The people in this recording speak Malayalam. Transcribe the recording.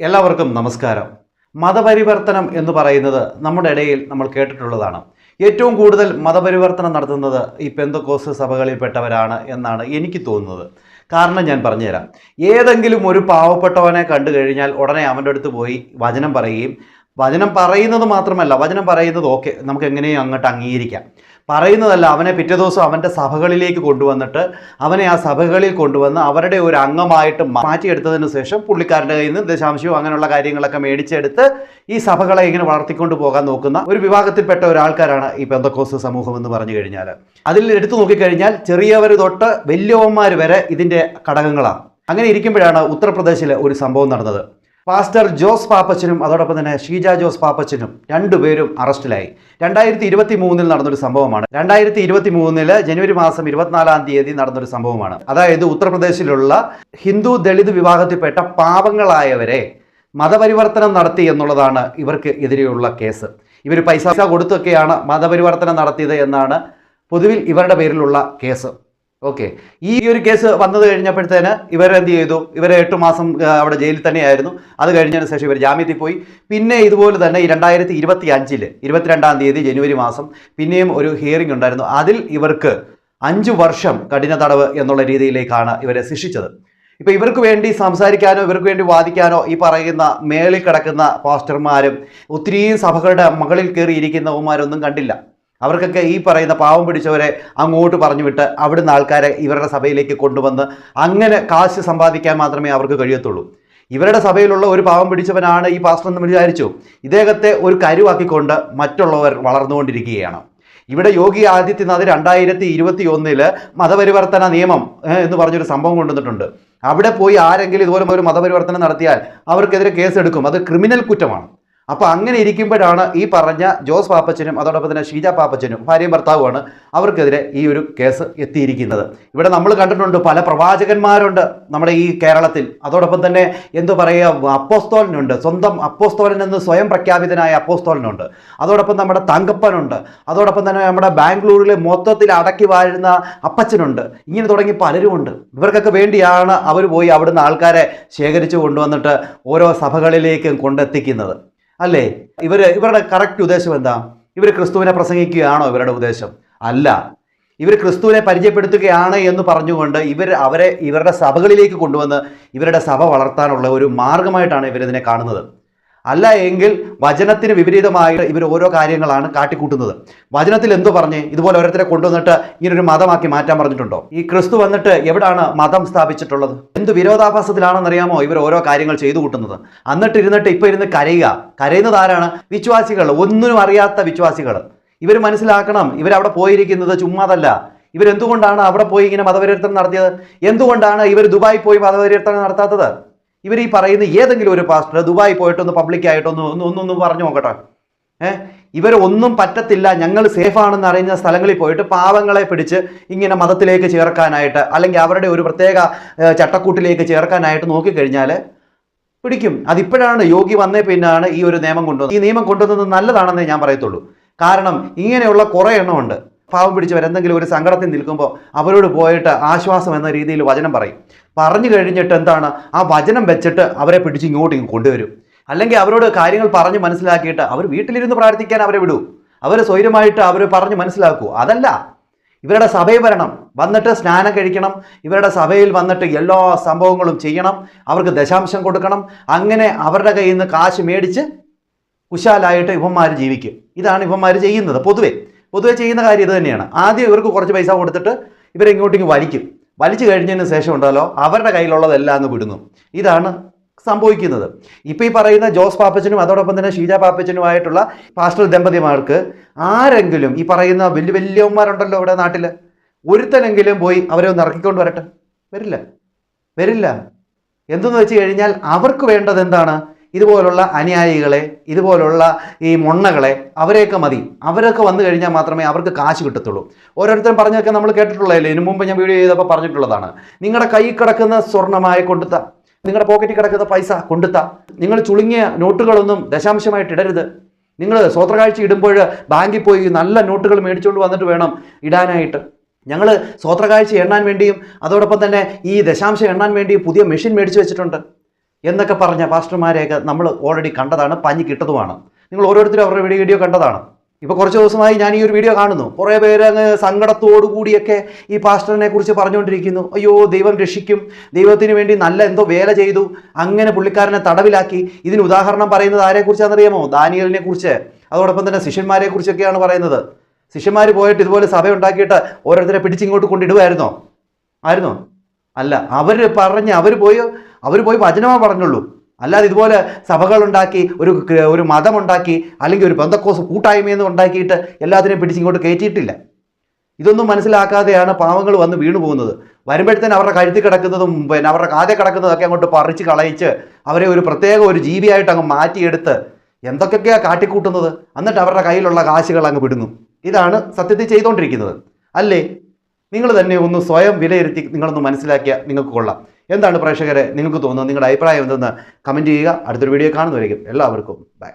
എല്ലാവർക്കും നമസ്കാരം. മതപരിവർത്തനം എന്ന് പറയുന്നത് നമ്മുടെ ഇടയിൽ നമ്മൾ കേട്ടിട്ടുള്ളതാണ്. ഏറ്റവും കൂടുതൽ മതപരിവർത്തനം നടത്തുന്നത് ഈ പെന്തക്കോസ് സഭകളിൽപ്പെട്ടവരാണ് എന്നാണ് എനിക്ക് തോന്നുന്നത്. കാരണം ഞാൻ പറഞ്ഞുതരാം. ഏതെങ്കിലും ഒരു പാവപ്പെട്ടവനെ കണ്ടു കഴിഞ്ഞാൽ ഉടനെ അവന്റെ അടുത്ത് പോയി വചനം പറയുകയും വചനം പറയുന്നത് മാത്രമല്ല വചനം പറയുന്നത് ഓക്കെ നമുക്ക് എങ്ങനെയും അങ്ങോട്ട് അംഗീകരിക്കാം. പറയുന്നതല്ല അവനെ പിറ്റേ ദിവസം അവന്റെ സഭകളിലേക്ക് കൊണ്ടുവന്നിട്ട് അവനെ ആ സഭകളിൽ കൊണ്ടുവന്ന് അവരുടെ ഒരു അംഗമായിട്ട് മാറ്റിയെടുത്തതിന് ശേഷം പുള്ളിക്കാരന്റെ കയ്യിൽ നിന്ന് ദശാംശവും അങ്ങനെയുള്ള കാര്യങ്ങളൊക്കെ മേടിച്ചെടുത്ത് ഈ സഭകളെ ഇങ്ങനെ വളർത്തിക്കൊണ്ട് പോകാൻ നോക്കുന്ന ഒരു വിഭാഗത്തിൽപ്പെട്ട ഒരാൾക്കാരാണ് ഈ പെന്തക്കോസ് സമൂഹം എന്ന് പറഞ്ഞു കഴിഞ്ഞാൽ അതിൽ എടുത്തു നോക്കിക്കഴിഞ്ഞാൽ ചെറിയവർ തൊട്ട് വലിയവന്മാർ വരെ ഇതിന്റെ ഘടകങ്ങളാണ്. അങ്ങനെ ഇരിക്കുമ്പോഴാണ് ഉത്തർപ്രദേശിൽ ഒരു സംഭവം നടന്നത്. പാസ്റ്റർ ജോസ് പാപ്പച്ചനും അതോടൊപ്പം തന്നെ ഷീജ ജോസ് പാപ്പച്ചനും രണ്ടുപേരും അറസ്റ്റിലായി. രണ്ടായിരത്തി ഇരുപത്തി മൂന്നിൽ നടന്നൊരു സംഭവമാണ്. രണ്ടായിരത്തി ഇരുപത്തി മൂന്നിൽ ജനുവരി മാസം ഇരുപത്തിനാലാം തീയതി നടന്നൊരു സംഭവമാണ്. അതായത് ഉത്തർപ്രദേശിലുള്ള ഹിന്ദു ദളിത് വിഭാഗത്തിൽപ്പെട്ട പാവങ്ങളായവരെ മതപരിവർത്തനം നടത്തി എന്നുള്ളതാണ് ഇവർക്ക് എതിരെയുള്ള കേസ്. ഇവർ പൈസ കൊടുത്തൊക്കെയാണ് മതപരിവർത്തനം നടത്തിയത് എന്നാണ് പൊതുവിൽ ഇവരുടെ പേരിലുള്ള കേസ്. ഓക്കെ ഈ ഒരു കേസ് വന്നത് കഴിഞ്ഞപ്പോഴത്തേന് ഇവരെന്ത് ചെയ്തു? ഇവരെ എട്ട് മാസം അവിടെ ജയിലിൽ തന്നെയായിരുന്നു. അത് കഴിഞ്ഞതിന് ശേഷം ഇവർ ജാമ്യത്തിൽ പോയി. പിന്നെ ഇതുപോലെ തന്നെ ഈ രണ്ടായിരത്തി ഇരുപത്തി അഞ്ചിൽ ഇരുപത്തിരണ്ടാം തീയതി ജനുവരി മാസം പിന്നെയും ഒരു ഹിയറിംഗ് ഉണ്ടായിരുന്നു. അതിൽ ഇവർക്ക് അഞ്ചു വർഷം കഠിന തടവ് എന്നുള്ള രീതിയിലേക്കാണ് ഇവരെ ശിക്ഷിച്ചത്. ഇപ്പൊ ഇവർക്ക് വേണ്ടി സംസാരിക്കാനോ ഇവർക്ക് വേണ്ടി വാദിക്കാനോ ഈ പറയുന്ന മേളിൽ കിടക്കുന്ന പാസ്റ്റർമാരും ഒത്തിരിയും സഭകളുടെ മകളിൽ കയറിയിരിക്കുന്നവന്മാരൊന്നും കണ്ടില്ല. അവർക്കൊക്കെ ഈ പറയുന്ന പാവം പിടിച്ചവരെ അങ്ങോട്ട് പറഞ്ഞു വിട്ട് അവിടുന്ന് ആൾക്കാരെ ഇവരുടെ സഭയിലേക്ക് കൊണ്ടുവന്ന് അങ്ങനെ കാശ് സമ്പാദിക്കാൻ മാത്രമേ അവർക്ക് കഴിയത്തുള്ളൂ. ഇവരുടെ സഭയിലുള്ള ഒരു പാവം പിടിച്ചവനാണ് ഈ പാസ്റ്റർ എന്ന് വിചാരിച്ചു. ഇദ്ദേഹത്തെ ഒരു കരുവാക്കിക്കൊണ്ട് മറ്റുള്ളവർ വളർന്നുകൊണ്ടിരിക്കുകയാണ്. ഇവിടെ യോഗി ആദിത്യനാഥ് രണ്ടായിരത്തി ഇരുപത്തി ഒന്നിൽ മതപരിവർത്തന നിയമം എന്ന് പറഞ്ഞൊരു സംഭവം കൊണ്ടുവന്നിട്ടുണ്ട്. അവിടെ പോയി ആരെങ്കിലും ഇതുപോലെ ഒരു മതപരിവർത്തനം നടത്തിയാൽ അവർക്കെതിരെ കേസെടുക്കും. അത് ക്രിമിനൽ കുറ്റമാണ്. അപ്പോൾ അങ്ങനെ ഇരിക്കുമ്പോഴാണ് ഈ പറഞ്ഞ ജോസ് പാപ്പച്ചനും അതോടൊപ്പം തന്നെ ഷീജ പാപ്പച്ചനും ഭാര്യയും ഭർത്താവുമാണ് അവർക്കെതിരെ ഈ ഒരു കേസ് എത്തിയിരിക്കുന്നത്. ഇവിടെ നമ്മൾ കണ്ടിട്ടുണ്ട് പല പ്രവാചകന്മാരുണ്ട് നമ്മുടെ ഈ കേരളത്തിൽ. അതോടൊപ്പം തന്നെ എന്തു പറയുക അപ്പോസ്തോലനുണ്ട്. സ്വന്തം അപ്പോസ്തോലൻ എന്ന് സ്വയം പ്രഖ്യാപിതനായ അപ്പോസ്തോലനുണ്ട്. അതോടൊപ്പം നമ്മുടെ തങ്കപ്പനുണ്ട്. അതോടൊപ്പം തന്നെ നമ്മുടെ ബാംഗ്ലൂരിൽ മൊത്തത്തിൽ അടക്കി വാഴുന്ന അപ്പച്ചനുണ്ട്. ഇങ്ങനെ തുടങ്ങി പലരുമുണ്ട് ഇവർക്കൊക്കെ വേണ്ടിയാണ് അവർ പോയി അവിടുന്ന് ആൾക്കാരെ ശേഖരിച്ചു കൊണ്ടുവന്നിട്ട് ഓരോ സഭകളിലേക്കും കൊണ്ടെത്തിക്കുന്നത്. അല്ലേ? ഇവർ ഇവരുടെ കറക്റ്റ് ഉദ്ദേശം എന്താ? ഇവർ ക്രിസ്തുവിനെ പ്രസംഗിക്കുകയാണോ ഇവരുടെ ഉദ്ദേശം? അല്ല. ഇവർ ക്രിസ്തുവിനെ പരിചയപ്പെടുത്തുകയാണ് എന്ന് പറഞ്ഞുകൊണ്ട് ഇവർ അവരെ ഇവരുടെ സഭകളിലേക്ക് കൊണ്ടുവന്ന് ഇവരുടെ സഭ വളർത്താനുള്ള ഒരു മാർഗമായിട്ടാണ് ഇവരിതിനെ കാണുന്നത്. അല്ല എങ്കിൽ വചനത്തിന് വിപരീതമായിട്ട് ഇവർ ഓരോ കാര്യങ്ങളാണ് കാട്ടിക്കൂട്ടുന്നത്. വചനത്തിൽ എന്തോ പറഞ്ഞ് ഇതുപോലെ ഓരോരുത്തരെ കൊണ്ടുവന്നിട്ട് ഇങ്ങനെ ഒരു മതമാക്കി മാറ്റാൻ പറഞ്ഞിട്ടുണ്ടോ? ഈ ക്രിസ്തു വന്നിട്ട് എവിടാണ് മതം സ്ഥാപിച്ചിട്ടുള്ളത്? എന്ത് വിരോധാഭാസത്തിലാണെന്നറിയാമോ ഇവർ ഓരോ കാര്യങ്ങൾ ചെയ്തു കൂട്ടുന്നത്? എന്നിട്ട് ഇരുന്നിട്ട് ഇപ്പൊ ഇരുന്ന് കരയുക. കരയുന്നത് ആരാണ്? വിശ്വാസികൾ ഒന്നിനും അറിയാത്ത വിശ്വാസികൾ. ഇവർ മനസ്സിലാക്കണം ഇവരവിടെ പോയിരിക്കുന്നത് ചുമ്മാതല്ല. ഇവരെന്തുകൊണ്ടാണ് അവിടെ പോയി ഇങ്ങനെ മതപരിവർത്തനം നടത്തിയത്? എന്തുകൊണ്ടാണ് ഇവർ ദുബായി പോയി മതപരിവർത്തനം നടത്താത്തത്? ഇവർ ഈ പറയുന്ന ഏതെങ്കിലും ഒരു പാസ്റ്റർ ദുബായി പോയിട്ടൊന്ന് പബ്ലിക്കായിട്ടൊന്ന് ഒന്ന് ഒന്നൊന്ന് പറഞ്ഞു നോക്കട്ടെ. ഏഹ് ഇവർ ഒന്നും പറ്റത്തില്ല. ഞങ്ങൾ സേഫ് ആണെന്ന് അറിയുന്ന സ്ഥലങ്ങളിൽ പോയിട്ട് പാവങ്ങളെ പിടിച്ച് ഇങ്ങനെ മതത്തിലേക്ക് ചേർക്കാനായിട്ട് അല്ലെങ്കിൽ അവരുടെ ഒരു പ്രത്യേക ചട്ടക്കൂട്ടിലേക്ക് ചേർക്കാനായിട്ട് നോക്കിക്കഴിഞ്ഞാൽ പിടിക്കും. അതിപ്പോഴാണ് യോഗി വന്നേ പിന്നാണ് ഈ ഒരു നിയമം കൊണ്ടുവന്നത്. ഈ നിയമം കൊണ്ടുവന്നത് നല്ലതാണെന്നേ ഞാൻ പറയത്തുള്ളൂ. കാരണം ഇങ്ങനെയുള്ള കുറേ എണ്ണമുണ്ട് പാവം പിടിച്ചവർ എന്തെങ്കിലും ഒരു സങ്കടത്തിൽ നിൽക്കുമ്പോൾ അവരോട് പോയിട്ട് ആശ്വാസം എന്ന രീതിയിൽ വചനം പറയും. പറഞ്ഞു കഴിഞ്ഞിട്ട് എന്താണ്? ആ വചനം വെച്ചിട്ട് അവരെ പിടിച്ച് ഇങ്ങോട്ട് ഇങ്ങ് കൊണ്ടുവരും. അല്ലെങ്കിൽ അവരോട് കാര്യങ്ങൾ പറഞ്ഞ് മനസ്സിലാക്കിയിട്ട് അവർ വീട്ടിലിരുന്ന് പ്രാർത്ഥിക്കാൻ അവരെ വിടൂ. അവർ സ്വൈര്യമായിട്ട് അവർ പറഞ്ഞ് മനസ്സിലാക്കൂ. അതല്ല. ഇവരുടെ സഭയിൽ വരണം. വന്നിട്ട് സ്നാനം കഴിക്കണം. ഇവരുടെ സഭയിൽ വന്നിട്ട് എല്ലാ സംഭവങ്ങളും ചെയ്യണം. അവർക്ക് ദശാംശം കൊടുക്കണം. അങ്ങനെ അവരുടെ കയ്യിൽ നിന്ന് കാശ് മേടിച്ച് കുശാലായിട്ട് ഇവന്മാർ ജീവിക്കും. ഇതാണ് ഇവന്മാർ ചെയ്യുന്നത് പൊതുവെ. പൊതുവെ ചെയ്യുന്ന കാര്യം ഇത് തന്നെയാണ്. ആദ്യം ഇവർക്ക് കുറച്ച് പൈസ കൊടുത്തിട്ട് ഇവരെങ്ങോട്ടേക്ക് വലിക്കും. വലിച്ചു കഴിഞ്ഞതിന് ശേഷം ഉണ്ടല്ലോ അവരുടെ കയ്യിലുള്ളതെല്ലാം അങ്ങ് വിടുന്നു. ഇതാണ് സംഭവിക്കുന്നത്. ഇപ്പോൾ ഈ പറയുന്ന ജോസ് പാപ്പച്ചനും അതോടൊപ്പം തന്നെ ഷീജ പാപ്പച്ചനുമായിട്ടുള്ള പാസ്റ്റർ ദമ്പതിമാർക്ക് ആരെങ്കിലും ഈ പറയുന്ന വലിയ വലിയവന്മാരുണ്ടല്ലോ ഇവിടെ നാട്ടിൽ ഒരുത്തനെങ്കിലും പോയി അവരെ ഒന്ന് ഇറക്കിക്കൊണ്ട് വരട്ടെ? വരില്ല. വരില്ല. എന്തെന്ന് വെച്ച് കഴിഞ്ഞാൽ അവർക്ക് വേണ്ടത് എന്താണ്? ഇതുപോലുള്ള അനുയായികളെ ഇതുപോലുള്ള ഈ മൊണ്ണകളെ അവരെയൊക്കെ മതി. അവരൊക്കെ വന്നു കഴിഞ്ഞാൽ മാത്രമേ അവർക്ക് കാശ് കിട്ടത്തുള്ളൂ. ഓരോരുത്തരും പറഞ്ഞൊക്കെ നമ്മൾ കേട്ടിട്ടുള്ളതല്ലേ? ഇതിനു മുമ്പ് ഞാൻ വീഡിയോ ചെയ്തപ്പോൾ പറഞ്ഞിട്ടുള്ളതാണ്. നിങ്ങളുടെ കൈ കിടക്കുന്ന സ്വർണമായ കൊണ്ടുത്ത. നിങ്ങളുടെ പോക്കറ്റിൽ കിടക്കുന്ന പൈസ കൊണ്ടുത്ത. നിങ്ങൾ ചുളുങ്ങിയ നോട്ടുകളൊന്നും ദശാംശമായിട്ട് ഇടരുത്. നിങ്ങൾ സ്വത്രകാഴ്ച ഇടുമ്പോൾ ബാങ്കിൽ പോയി നല്ല നോട്ടുകൾ മേടിച്ചുകൊണ്ട് വന്നിട്ട് വേണം ഇടാനായിട്ട്. ഞങ്ങൾ സ്വത്രകാഴ്ച എണ്ണാൻ വേണ്ടിയും അതോടൊപ്പം തന്നെ ഈ ദശാംശം എണ്ണാൻ വേണ്ടിയും പുതിയ മെഷീൻ മേടിച്ച് വെച്ചിട്ടുണ്ട്. എന്നൊക്കെ പറഞ്ഞ പാസ്റ്റർമാരെയൊക്കെ നമ്മൾ ഓൾറെഡി കണ്ടതാണ് പഞ്ഞി കിട്ടതുമാണ്. നിങ്ങൾ ഓരോരുത്തരും അവരുടെ വീഡിയോ കണ്ടതാണ്. ഇപ്പോൾ കുറച്ച് ദിവസമായി ഞാൻ ഈ ഒരു വീഡിയോ കാണുന്നു. കുറേ പേര് അങ്ങ് സങ്കടത്തോടു കൂടിയൊക്കെ ഈ പാസ്റ്ററിനെ കുറിച്ച് പറഞ്ഞുകൊണ്ടിരിക്കുന്നു. അയ്യോ ദൈവം രക്ഷിക്കും. ദൈവത്തിന് വേണ്ടി നല്ല എന്തോ വേല ചെയ്തു. അങ്ങനെ പുള്ളിക്കാരനെ തടവിലാക്കി. ഇതിന് ഉദാഹരണം പറയുന്നത് ആരെക്കുറിച്ചാണെന്നറിയാമോ ദാനിയലിനെ കുറിച്ച്. അതോടൊപ്പം തന്നെ ശിഷ്യന്മാരെ കുറിച്ചൊക്കെയാണ് പറയുന്നത്. ശിഷ്യന്മാർ പോയിട്ട് ഇതുപോലെ സഭ ഉണ്ടാക്കിയിട്ട് ഓരോരുത്തരെ പിടിച്ചിങ്ങോട്ട് കൊണ്ടിടുമായിരുന്നോ ആയിരുന്നോ? അല്ല അവർ പറഞ്ഞ് അവർ പോയി അവർ പോയി വചനമേ പറഞ്ഞുള്ളൂ. അല്ലാതെ ഇതുപോലെ സഭകളുണ്ടാക്കി ഒരു ഒരു മതമുണ്ടാക്കി അല്ലെങ്കിൽ ഒരു ബന്ധക്കോസ് കൂട്ടായ്മയെന്ന് ഉണ്ടാക്കിയിട്ട് എല്ലാത്തിനെയും പിടിച്ച് ഇങ്ങോട്ട് കയറ്റിയിട്ടില്ല. ഇതൊന്നും മനസ്സിലാക്കാതെയാണ് പാവങ്ങൾ വന്ന് വീണു പോകുന്നത്. വരുമ്പോഴത്തേന് അവരുടെ കഴുത്തി കിടക്കുന്നതും പിന്നെ അവരുടെ കാതെ കിടക്കുന്നതൊക്കെ അങ്ങോട്ട് പറിച്ച് കളയിച്ച് അവരെ ഒരു പ്രത്യേക ഒരു ജീവിയായിട്ട് അങ്ങ് മാറ്റിയെടുത്ത് എന്തൊക്കെയൊക്കെയാണ് കാട്ടിക്കൂട്ടുന്നത്? എന്നിട്ട് അവരുടെ കയ്യിലുള്ള കാശുകൾ അങ്ങ് വിടുന്നു. ഇതാണ് സത്യത്തിൽ ചെയ്തുകൊണ്ടിരിക്കുന്നത് അല്ലേ? നിങ്ങൾ തന്നെ ഒന്ന് സ്വയം വിലയിരുത്തി നിങ്ങളൊന്ന് മനസ്സിലാക്കിയ നിങ്ങൾക്ക് കൊള്ളാം. എന്താണ് പ്രേക്ഷകരെ നിങ്ങൾക്ക് തോന്നുന്നത്? നിങ്ങളുടെ അഭിപ്രായം എന്തെന്ന് കമന്റ് ചെയ്യുക. അടുത്തൊരു വീഡിയോ കാണുന്നവരേക്കും എല്ലാവർക്കും ബൈ